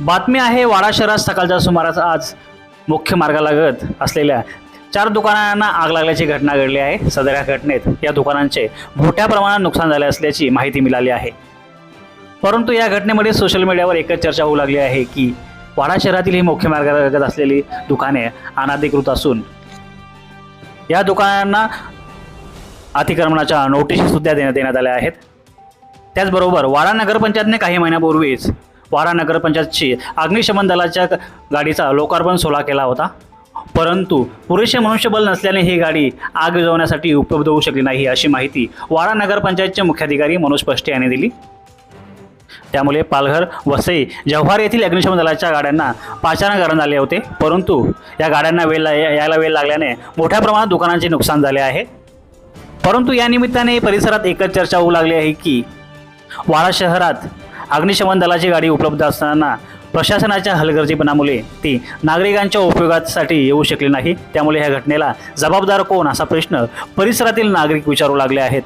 बातमी आहे वाडा शहरात सकाळच्या सुमारास आज मुख्य मार्गालागत असलेल्या चार दुकानांना आग लागल्याची घटना घडली आहे. सदर या घटनेत या दुकानांचे मोठ्या प्रमाणात नुकसान झाले असल्याची माहिती मिळाली आहे. परंतु या घटनेमध्ये सोशल मीडियावर एकच चर्चा होऊ लागली आहे की वाडा शहरातील ही मुख्य मार्गालगत असलेली दुकाने अनाधिकृत असून या दुकानांना अतिक्रमणाच्या नोटीस सुद्धा देण्यात देण्यात आल्या आहेत. त्याचबरोबर वाडा नगरपंचायतने काही महिन्यापूर्वीच वाडा नगरपंचायतची अग्निशमन दलाच्या गाडीचा लोकार्पण सोहळा केला होता. परंतु पुरेसे मनुष्यबळ नसल्याने ही गाडी आग विझवण्यासाठी उपलब्ध होऊ शकली नाही अशी माहिती वाडा नगरपंचायतचे मुख्याधिकारी मनोज पष्टे यांनी दिली. त्यामुळे पालघर वसई जव्हार येथील अग्निशमन दलाच्या गाड्यांना पाचारण करण्यात आले होते. परंतु या गाड्यांना वेळ यायला वेळ लागल्याने मोठ्या प्रमाणात दुकानांचे नुकसान झाले आहे. परंतु या निमित्ताने परिसरात एकच चर्चा होऊ लागली आहे की वाडा शहरात अग्निशमन दलाची गाडी उपलब्ध असताना प्रशासनाच्या हलगर्जीपणामुळे ती नागरिकांच्या उपयोगासाठी येऊ शकली नाही. त्यामुळे ह्या घटनेला जबाबदार कोण असा प्रश्न परिसरातील नागरिक विचारू लागले आहेत.